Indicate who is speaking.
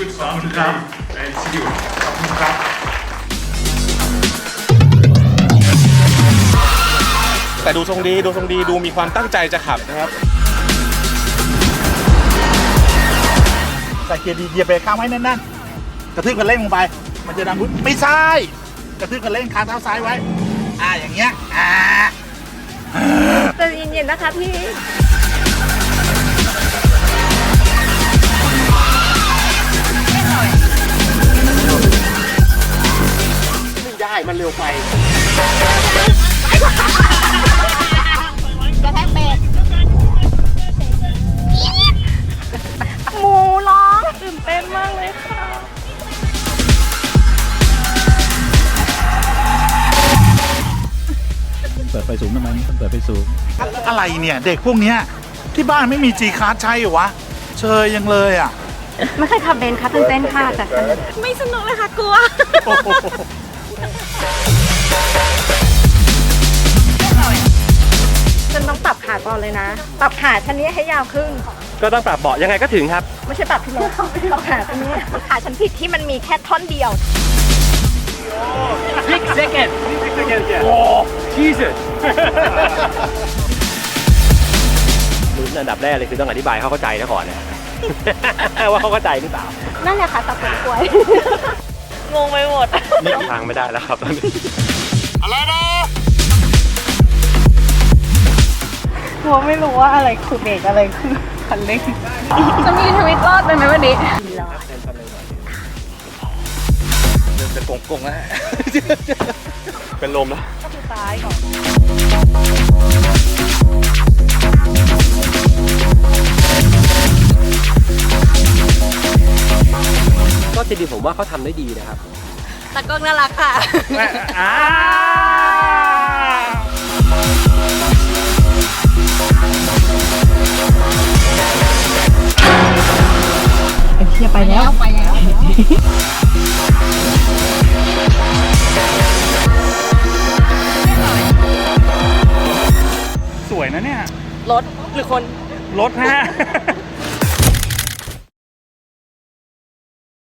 Speaker 1: good summer day and see you ขอบคุณครั
Speaker 2: แต่ดูทรงดีดูทรงดีดูมีความตั้งใจจะขับนะครับ
Speaker 3: ใส่เกียร์ดีเหยียบเบรกข้างไว้แน่นๆกระทืบกันเร่งลงไป มันจะดังพุ้นไม่ใช่กระทืบกันเร่งค้างเท้าซ้ายไว้ อ่าอย่างเงี้ยอ่า
Speaker 4: ใจเย็นๆนะคะพี่
Speaker 3: ม่ได้มันเร็วไป
Speaker 4: กระแทกเบรกหมูร้องตื่นเต้นมากเลยค่ะ
Speaker 5: เปิดไฟสูงทำไมเปิดไฟสูง
Speaker 3: อะไรเนี่ย เด็กพวกเนี้ยที่บ้านไม่มีจีคาร์ดใช้เหรอวะ เชยยังเลยอะ
Speaker 4: ไม่เคยขับเบนซ์ค่ะตื่นเต้นค่ะแต่สนุกไม่สนุกเลยค่ะกลัว ฉันต้องปรับขาก่อนเลยนะ ปรับขาชั้นนี้ให้ยาวขึ้น
Speaker 6: ก็ต้องปรับเบาะยังไงก็ถึงครับ
Speaker 4: ไม่ใช่ปรับที่รถปรับขาชั้นนี้ขาชั้นผิดที่มันมีแค่ท่อนเดียว
Speaker 6: six seconds six seconds yeah oh Jesus ลุ้นอันดับแรกเลยคือต้องอธิบายให้เขาเข้าใจนะก่อนเนี่ยว่าเขาเข้าใจหรือเปล่า
Speaker 4: นั่นแหละค่ะตับผลกล้วย งงไปหมด
Speaker 6: ทางไม่ได้แล้วครับตอนนี้
Speaker 4: หัวไม่รู้ว่าอะไรคือเบรกอะไรคือคันเร่งจะมีทวิตรอดไปไหมวันนี้รอด
Speaker 2: เป็นกงกงแล้ว
Speaker 6: เป็นลมแล้ว
Speaker 4: ก็คือซ้ายก่อน
Speaker 6: ริงๆผมว่าเขาทำได้ดีนะครับ
Speaker 4: ตะกล้องน่ารักค่ะ
Speaker 3: อ่า
Speaker 4: เชียไปแล้วไปแล้ว
Speaker 3: สวยนะเนี่ย
Speaker 4: รถหรือคน
Speaker 3: รถฮะ